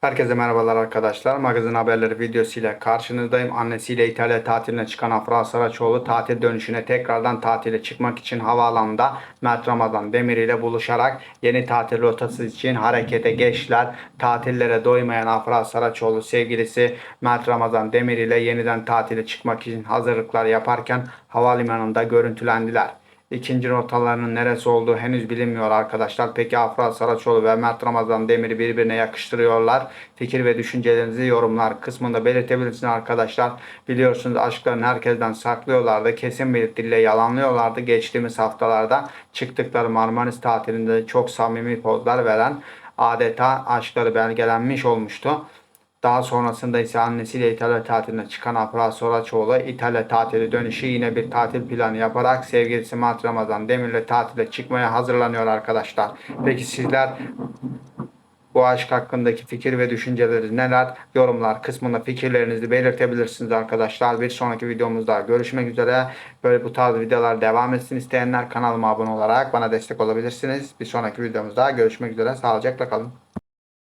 Herkese merhabalar arkadaşlar. Magazin haberleri videosuyla karşınızdayım. Annesiyle İtalya tatiline çıkan Afra Saraçoğlu tatil dönüşüne tekrardan tatile çıkmak için havaalanında Mert Ramazan Demir ile buluşarak yeni tatil rotası için harekete geçtiler. Tatillere doymayan Afra Saraçoğlu sevgilisi Mert Ramazan Demir ile yeniden tatile çıkmak için hazırlıklar yaparken havalimanında görüntülendiler. İkinci rotalarının neresi olduğu henüz bilinmiyor arkadaşlar. Peki Afra Saraçoğlu ve Mert Ramazan Demir'i birbirine yakıştırıyorlar. Fikir ve düşüncelerinizi yorumlar kısmında belirtebilirsiniz arkadaşlar. Biliyorsunuz aşklarını herkesten saklıyorlardı. Kesin bir dille yalanlıyorlardı. Geçtiğimiz haftalarda çıktıkları Marmaris tatilinde çok samimi pozlar veren adeta aşkları belgelenmiş olmuştu. Daha sonrasında ise annesiyle İtalya tatiline çıkan Afra Soraçoğlu İtalya tatili dönüşü yine bir tatil planı yaparak sevgilisi Mat Ramazan Demir'le tatile çıkmaya hazırlanıyor arkadaşlar. Peki sizler bu aşk hakkındaki fikir ve düşünceleriniz neler? Yorumlar kısmında fikirlerinizi belirtebilirsiniz arkadaşlar. Bir sonraki videomuzda görüşmek üzere. Böyle bu tarz videolar devam etsin isteyenler kanalıma abone olarak bana destek olabilirsiniz. Bir sonraki videomuzda görüşmek üzere. Sağlıcakla kalın.